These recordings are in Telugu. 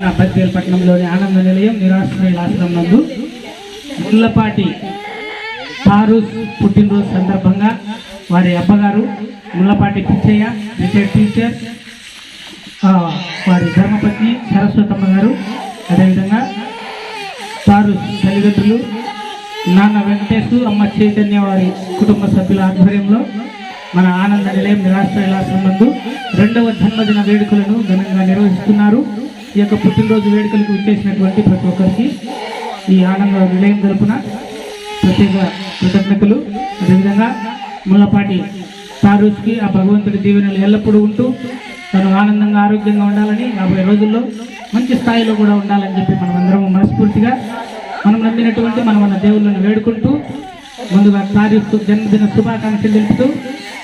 బద్వేల్పట్నంలోని ఆనంద నిలయం నిరాశ్రయుల ఆశ్రమం నందు ముళ్ళపాటి తారూస్ పుట్టినరోజు సందర్భంగా వారి అబ్బగారు ముళ్ళపాటి పిచ్చయ్య రిటైర్డ్ టీచర్ వారి ధర్మపత్ని సరస్వతమ్మ గారు అదేవిధంగా తారూస్ తల్లిదండ్రులు నాన్న వెంకటేశు అమ్మ చైతన్య వారి కుటుంబ సభ్యుల ఆధ్వర్యంలో మన ఆనంద నిలయం నిరాశ్రయులాశ్రమం నందు రెండవ జన్మదిన వేడుకలను ఘనంగా నిర్వహిస్తున్నారు. ఈ యొక్క పుట్టినరోజు వేడుకలకు విచ్చేసినటువంటి ప్రతి ఒక్కరికి ఈ ఆనంద నిలయం తరపున ప్రత్యేక కృతజ్ఞతలు. అదేవిధంగా ముళ్ళపాటి తారూస్కి ఆ భగవంతుడి దీవెనలు ఎల్లప్పుడూ ఉంటూ తను ఆనందంగా ఆరోగ్యంగా ఉండాలని యాభై రోజుల్లో మంచి స్థాయిలో కూడా ఉండాలని చెప్పి మనం అందరం మనస్ఫూర్తిగా మనం నమ్మినటువంటి మనం మన దేవుళ్ళని వేడుకుంటూ ముందుగా తారీఖు జన్మదిన శుభాకాంక్షలు తెలుపుతూ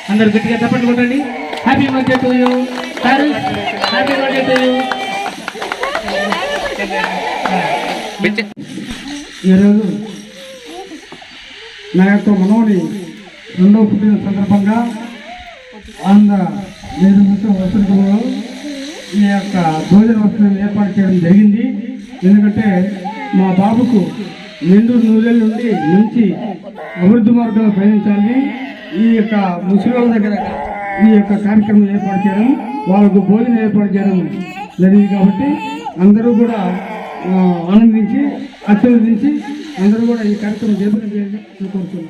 అందరు గట్టిగా తప్పట్లు కొట్టండి. Happy birthday to you happy birthday to you ఈరోజు నా యొక్క మనవుని రెండవ పుట్టిన సందర్భంగా ఆంధ్ర నేతృత్వ వసతులలో ఈ యొక్క భోజన వసతులను ఏర్పాటు చేయడం జరిగింది. ఎందుకంటే మా బాబుకు నిండు నూనెల నుండి మంచి అభివృద్ధి మార్గంలో ప్రయాణించాలని ఈ యొక్క ముసలి దగ్గర ఈ యొక్క కార్యక్రమం ఏర్పాటు చేయడం వాళ్ళకు భోజనం ఏర్పాటు చేయడం జరిగింది కాబట్టి అందరూ కూడా ఆనందించి ఆశీర్వదించి అందరూ కూడా ఈ కార్యక్రమం చేపట్టాలని కోరుతున్నాం.